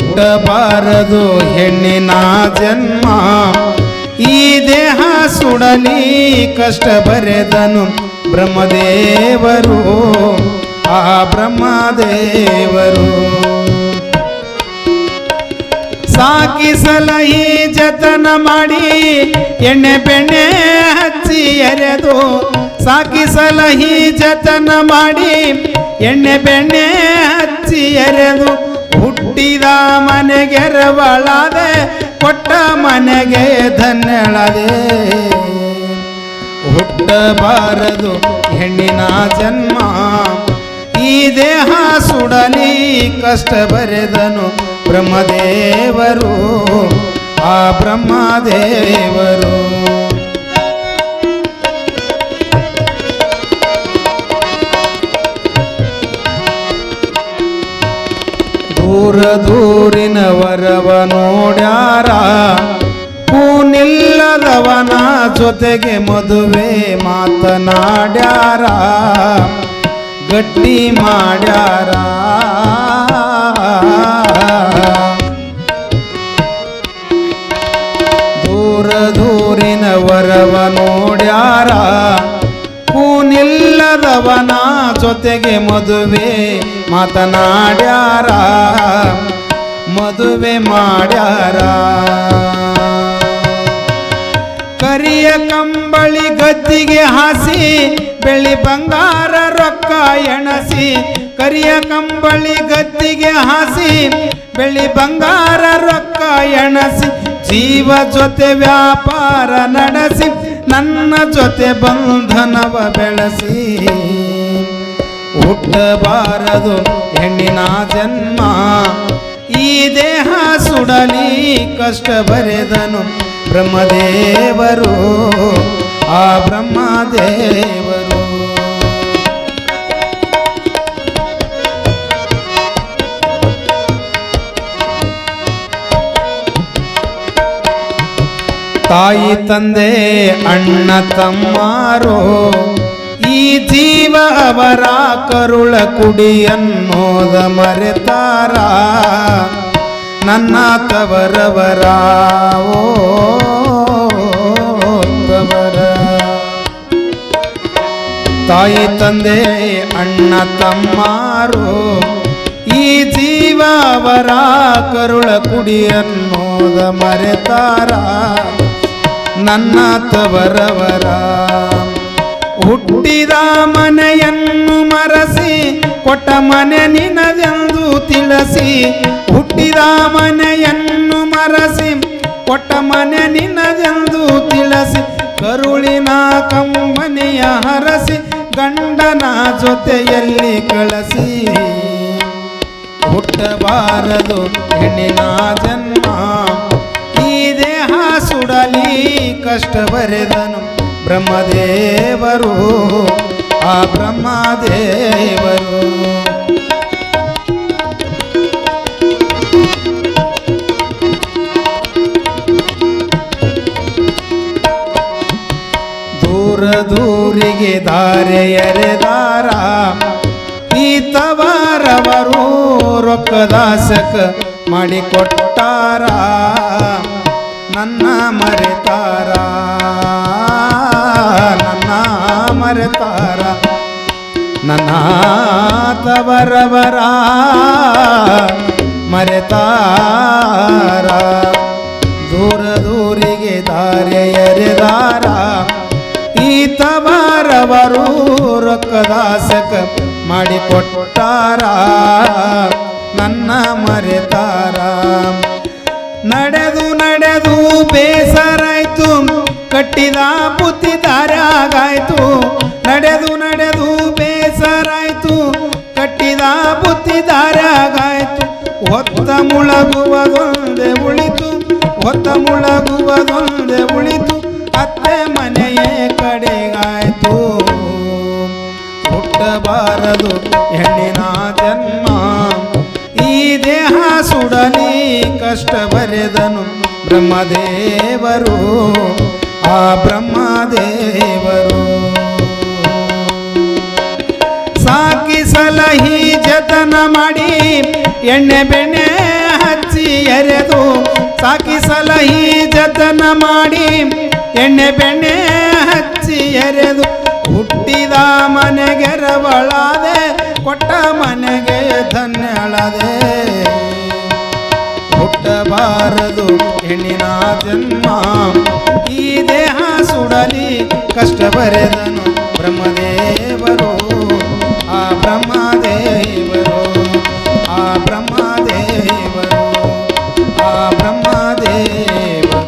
ಹುಟ್ಟಬಾರದು ಹೆಣ್ಣಿನ ಜನ್ಮ. ಈ ದೇಹ ಸುಡಲಿ ಕಷ್ಟ ಬರೆದನು ಬ್ರಹ್ಮದೇವರು. ಆ ಬ್ರಹ್ಮದೇವರು ಸಾಕಿ ಸಲಹಿ ಜತನ ಮಾಡಿ ಎಣ್ಣೆ ಬೆಣ್ಣೆ ಹಚ್ಚಿ ಎರೆದು ಸಾಕಿ ಸಲಹಿ ಜತನ ಮಾಡಿ ಎಣ್ಣೆ ಬೆಣ್ಣೆ ಹಚ್ಚಿ ಎರೆದು ಹುಟ್ಟಿದ ಮನೆಗೆ ರವಳಾದೆ, ಕೊಟ್ಟ ಮನೆಗೆ ಧನ್ಯಳದೆ. ಹುಟ್ಟಬಾರದು ಹೆಣ್ಣಿನ ಜನ್ಮ, ಈ ದೇಹ ಸುಡಲಿ ಕಷ್ಟ ಬರೆದನು ಬ್ರಹ್ಮದೇವರು, ಆ ಬ್ರಹ್ಮದೇವರು. ದೂರ ದೂರಿನ ವರವ ನೋಡ್ಯಾರ? ಹೂನಿಲ್ಲದವನ ಜೊತೆಗೆ ಮದುವೆ ಮಾತನಾಡ್ಯಾರ? ಗಟ್ಟಿ ಮಾಡ್ಯಾರ? ದೂರ ದೂರಿನ ವರವ ನೋಡ್ಯಾರ? ಹೂನಿಲ್ಲದವನ ಜೊತೆಗೆ ಮದುವೆ ಮಾತನಾಡ್ಯಾರ. ಮದುವೆ ಮಾಡ್ಯಾರ. ಕರಿಯ ಕಂಬಳಿ ಗದ್ದಿಗೆ ಹಾಸಿ, ಬೆಳ್ಳಿ ಬಂಗಾರ ರೊಕ್ಕ ಎಣಸಿ. ಕರಿಯ ಕಂಬಳಿ ಗದ್ದಿಗೆ ಹಾಸಿ, ಬೆಳ್ಳಿ ಬಂಗಾರ ರೊಕ್ಕ ಎಣಸಿ. ಜೀವ ಜೊತೆ ವ್ಯಾಪಾರ ನಡೆಸಿ, ನನ್ನ ಜೊತೆ ಬಂಧನವ ಬೆಳೆಸಿ. ಹುಟ್ಟಬಾರದು ಹೆಣ್ಣಿನ ಜನ್ಮ. ಈ ದೇಹ ಸುಡಲಿ ಕಷ್ಟ ಬರೆದನು ಬ್ರಹ್ಮದೇವರು. ಆ ಬ್ರಹ್ಮದೇವರು. ತಾಯಿ ತಂದೆ ಅಣ್ಣ ತಮ್ಮಾರೋ. ಈ ಜೀವ ಅವರ ಕರುಳ ಕುಡಿಯನ್ನೋದ ಮರೆತಾರ. ನನ್ನ ತವರವರ ಓ ತವರ. ತಾಯಿ, ತಂದೆ, ಅಣ್ಣ, ತಮ್ಮಾರು, ಈ ಜೀವ ಅವರ ಕರುಳ ಕುಡಿಯನ್ನೋದ ಮರೆತಾರ. ನನ್ನ ತವರವರ ಹುಟ್ಟಿದ ಮನೆಯನ್ನು ಮರಸಿ, ಕೊಟ್ಟ ಮನೆ ನಿನದೆಂದು ತಿಳಿಸಿ. ಹುಟ್ಟಿದ ಮನೆಯನ್ನು ಮರಸಿ, ಕೊಟ್ಟ ಮನೆ ನಿನದೆಂದು ತಿಳಿಸಿ. ಕರುಳಿನ ಕಮ್ಮನೆಯ ಹರಸಿ, ಗಂಡನ ಜೊತೆಯಲ್ಲಿ ಕಳಸಿ. ಹುಟ್ಟಬಾರದು ಹೆಣ್ಣಿನ ಜನ್ಮ, ಈ ದೇಹ ಸುಡಲಿ ಕಷ್ಟ ಬರೆದನು. ಬ್ರಹ್ಮದೇವರು ಆ ಬ್ರಹ್ಮದೇವರು. ದೂರ ದೂರಿಗೆ ದಾರೆಯರೆದಾರ ತವಾರವರು ರೊಕ್ಕದಾಸಕ ಮಾಡಿಕೊಟ್ಟಾರ. ನನ್ನ ಮರೆತಾರ ನನ್ನ ತವರವರ ಮರೆತಾರ. ದೂರ ದೂರಿಗೆ ದಾರೆ ಈ ತವರವರು ರೊಕ್ಕದಾಸಕ ಮಾಡಿಕೊಟ್ಟಾರ. ನನ್ನ ಮರೆತಾರ. ನಡೆದು ನಡೆದು ಬೇಸರಾಯ್ತು. ಕಟ್ಟಿದ ಬುತ್ತಿ ದಾರ್ಯಾಗಾಯ್ತು. ನಡೆದು ನಡೆದು ಬೇ ಬುತ್ತಿ ದಾರ್ಯಾಗಾಯ್ತು ಹೊತ್ತ ಮುಳಗುವುದೊಂದೇ ಉಳಿತು, ಹೊತ್ತ ಮುಳಗುವುದೊಂದೇ ಉಳಿತು, ಅತ್ತೆ ಮನೆಯೇ ಕಡೆಗಾಯ್ತು. ಹುಟ್ಟಬಾರದು ಹೆಣ್ಣಿನ ಜನ್ಮ. ಈ ದೇಹ ಸುಡಲಿ ಕಷ್ಟ ಬರೆದನು ಬ್ರಹ್ಮದೇವರು. ಆ ಬ್ರಹ್ಮದೇವರು ಸಾಕಿ ಸಲಹಿ ಜತನ ಮಾಡಿ ಎಣ್ಣೆ ಬೆಣ್ಣೆ ಹಚ್ಚಿ ಎರೆದು ಸಾಕಿ ಸಲಹಿ ಜತನ ಮಾಡಿ. ಎಣ್ಣೆ ಬೆಣ್ಣೆ ಹಚ್ಚಿ ಎರೆದು ಹುಟ್ಟಿದ ಮನೆಗೆ ರವಳಾದೆ, ಕೊಟ್ಟ ಮನೆಗೆ ಧನ್ಯಳದೆ ಹುಟ್ಟಬಾರದು ಹೆಣ್ಣಿನ ಜನ್ಮ, ಈ ದೇಹ ಸುಡಲಿ ಕಷ್ಟ ಬರೆದನು ಬ್ರಹ್ಮದೇವರು. ఆ బ్రహ్మదేవరు ఆ బ్రహ్మ